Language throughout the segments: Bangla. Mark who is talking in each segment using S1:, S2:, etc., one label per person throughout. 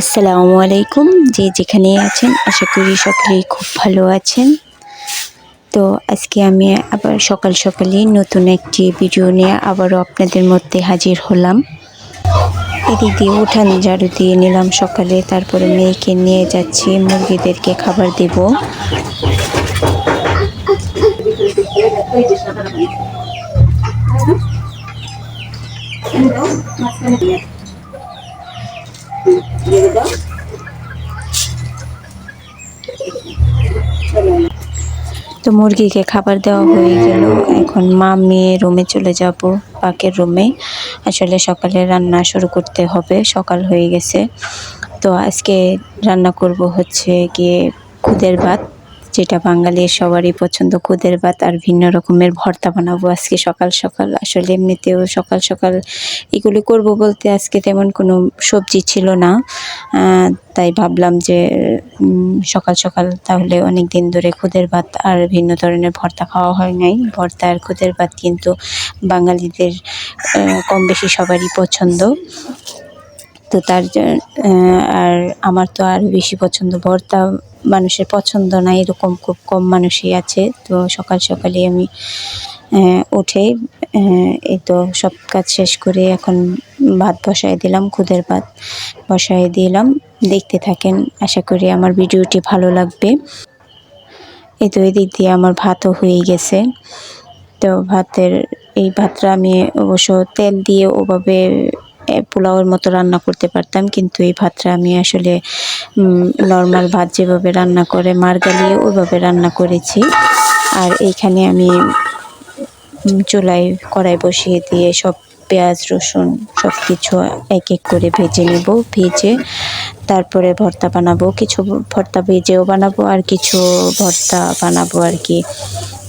S1: আসসালামু আলাইকুম। যে যেখানে আছেন, আশা করি সকলেই খুব ভালো আছেন। তো আজকে আমি আবার সকাল সকালে নতুন একটি ভিডিও নিয়ে আবারও আপনাদের মধ্যে হাজির হলাম। এদিক দিয়ে উঠান ঝাড়ু দিয়ে নিলাম সকালে, তারপরে মেয়েকে নিয়ে যাচ্ছি, মুরগিদেরকে খাবার দেব। তো মুরগিকে খাবার দেওয়া হয়ে গেল। এখন মা মেয়ে রুমে চলে যাব, পাকের রুমে। আসলে সকালে রান্না শুরু করতে হবে, সকাল হয়ে গেছে। তো আজকে রান্না করব হচ্ছে গিয়ে খুদের ভাত। যেটা বাঙালির সবারই পছন্দ, খুদের ভাত আর ভিন্ন রকমের ভর্তা বানাবো আজকে সকাল সকাল। আসলে এমনিতেও সকাল সকাল এগুলি করব বলতে আজকে তেমন কোনো সবজি ছিল না। তাই ভাবলাম যে সকাল সকাল তাহলে অনেক দিন ধরে খুদের ভাত আর ভিন্ন ধরনের ভর্তা খাওয়া হয় নাই। ভর্তা আর খুদের ভাত কিন্তু বাঙালিদের কম বেশি সবারই পছন্দ। তো তার আর আমার তো আর বেশি পছন্দ ভর্তা মানুষের পছন্দ না, এরকম খুব কম মানুষই আছে। তো সকাল সকালে আমি উঠে এই তো সব কাজ শেষ করে এখন ভাত বসায় দিলাম, খুদের ভাত বসায় দিলাম। দেখতে থাকেন, আশা করি আমার ভিডিওটি ভালো লাগবে। এই তো এদিক দিয়ে আমার ভাতও হয়ে গেছে। তো ভাতের, এই ভাতটা আমি অবশ্য তেল দিয়ে ওভাবে পোলাওয়ের মতো রান্না করতে পারতাম, কিন্তু এই ভাতটা আমি আসলে নর্মাল ভাত যেভাবে রান্না করে মার গালিয়ে ওইভাবে রান্না করেছি। আর এইখানে আমি চুলায় কড়াই বসিয়ে দিয়ে সব পেঁয়াজ, রসুন সব কিছু এক এক করে ভেজে নেব, ভেজে তারপরে ভর্তা বানাবো। কিছু ভর্তা ভেজেও বানাবো আর কিছু ভর্তা বানাবো আর কি।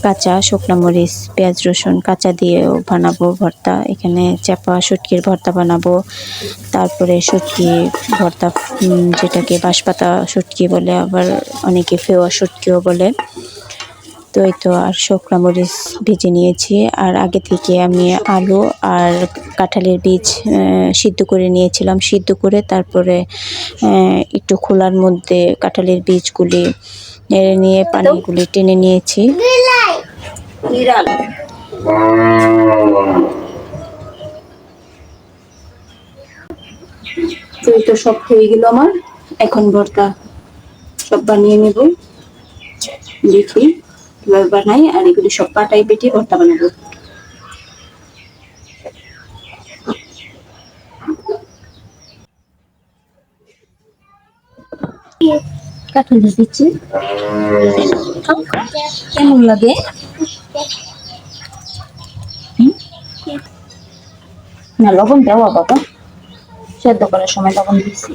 S1: কাঁচা শুকনো মরিচ পেঁয়াজ রসুন কাঁচা দিয়েও বানাবো ভর্তা। এখানে চাপা শুটকির ভর্তা বানাবো। তারপরে শুটকি ভর্তা যেটাকে বাঁশপাতা শুটকি বলে আবার অনেকে ফেওয়া শুটকিও বলে। তো এই তো আর শুকনো মরিচ ভেজে নিয়েছি। আর আগে থেকে আমি আলু আর কাঁঠালের বীজ সিদ্ধ করে নিয়েছিলাম। সিদ্ধ করে তারপরে একটু খোলার মধ্যে কাঁঠালের বীজগুলি নেড়ে নিয়ে পানিগুলি টেনে নিয়েছি। এই তো সব হয়ে গেল আমার। এখন ভর্তা সব বানিয়ে নেব। দেখি কীভাবে বানাই। আর এগুলি সব পাটাই পেটে ভর্তা বানাবো। কাঠল দিচ্ছি কেমন লাগে? না লবণ দেওয়া বাবা। সেদ্ধ করার সময় লবণ দিচ্ছি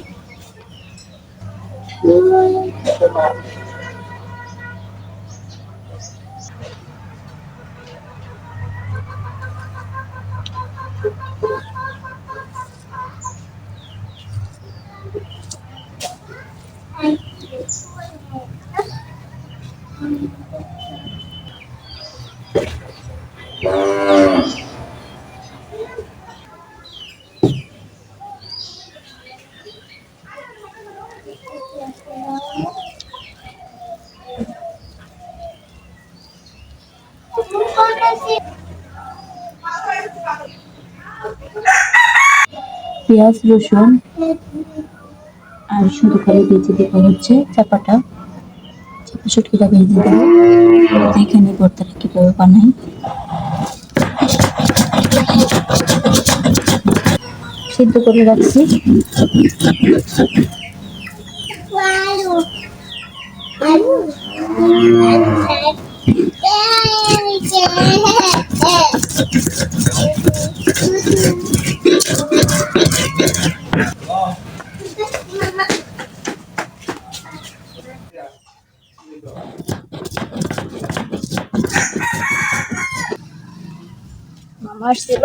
S1: পেঁয়াজ, রসুন আর শুধু করে ভেজে দেবো হচ্ছে চাপাটা। চাপা শুটকিটা ভেজে দেবো এখানে ভর্তাটা কীভাবে বানাই? সিদ্ধ করে রাখছি। মামা আসছিল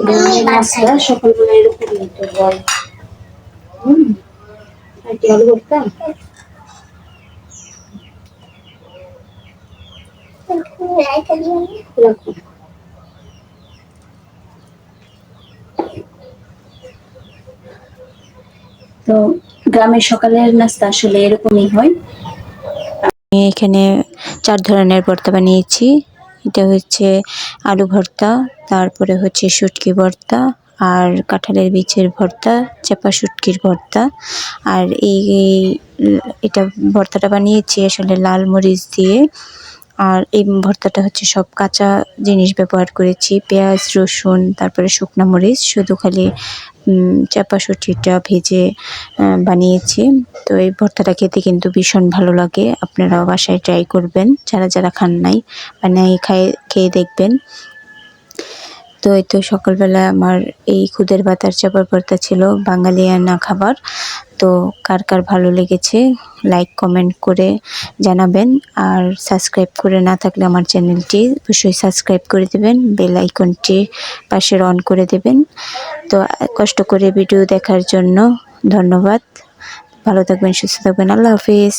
S2: গ্রামের মাছরা সকালবেলা হুম আর কি আলু ভর্তা
S3: রাইতে দিন
S2: রাখো তো গ্রামের সকালের নাস্তা আসলে এরকমই হয়।
S1: এখানে চার ধরনের ভর্তা বানিয়েছি। এটা হচ্ছে আলু ভর্তা, তারপরে হচ্ছে শুটকি ভর্তা আর কাঁঠালের বীজের ভর্তা, চাপা শুটকির ভর্তা। আর এই এটা ভর্তাটা বানিয়েছি আসলে লাল মরিচ দিয়ে। আর এই ভর্তাটা হচ্ছে সব কাঁচা জিনিস ব্যবহার করেছি। পেঁয়াজ রসুন তারপরে শুকনো মরিচ শুধু খালি উম, চাপা শুটকিটা ভেজে বানিয়েছি। তো এই ভর্তাটা খেতে কিন্তু ভীষণ ভালো লাগে। আপনারাও বাসায় ট্রাই করবেন যারা যারা খান নাই বানিয়ে খাই খেয়ে দেখবেন। তো এই তো সকালবেলা আমার এই খুদের বাতার চাপার ভর্তা ছিল বাঙালিয়ানা খাবার। তো কার কার ভালো লেগেছে লাইক কমেন্ট করে জানাবেন। আর সাবস্ক্রাইব করে না থাকলে আমার চ্যানেলটি অবশ্যই সাবস্ক্রাইব করে দেবেন বেল আইকনটি পাশে অন করে দেবেন। তো, কষ্ট করে ভিডিও দেখার জন্য ধন্যবাদ। ভালো থাকবেন, সুস্থ থাকবেন। আল্লাহ হাফিজ।